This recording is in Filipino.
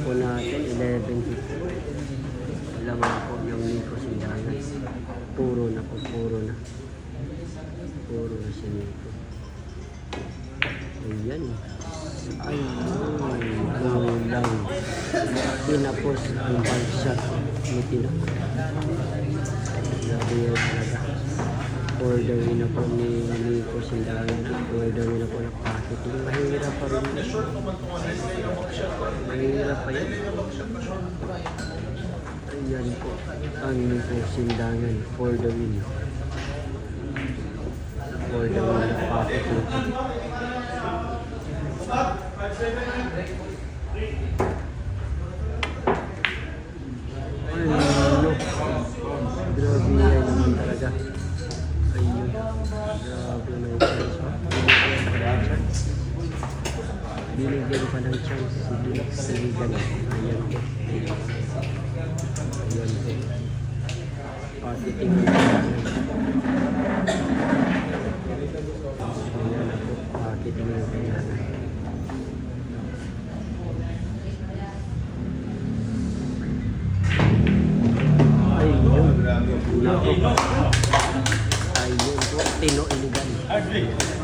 po natin, 11.50. Laman po yung Nico Sindangan. Puro na po, puro na. Puro na si Nico. Ayan. Ay, kulang. Tinapos ang bagsak ni Tina. Grabe yun talaga. Order na po ni Nico Sindangan. Order na po ng packet. Mahirap pa rin. Mahirap pa yan. Ayan po. Ang Nico Sindangan for the win. For the win na packet. Ay, ano. Grabe yan naman talaga. Binigyan pa ng chance. Si Ligan. Ayan po. Ayan po. Na Ayan po. Patiting na kailangan. Ayun. Ayun po. Tino iligan.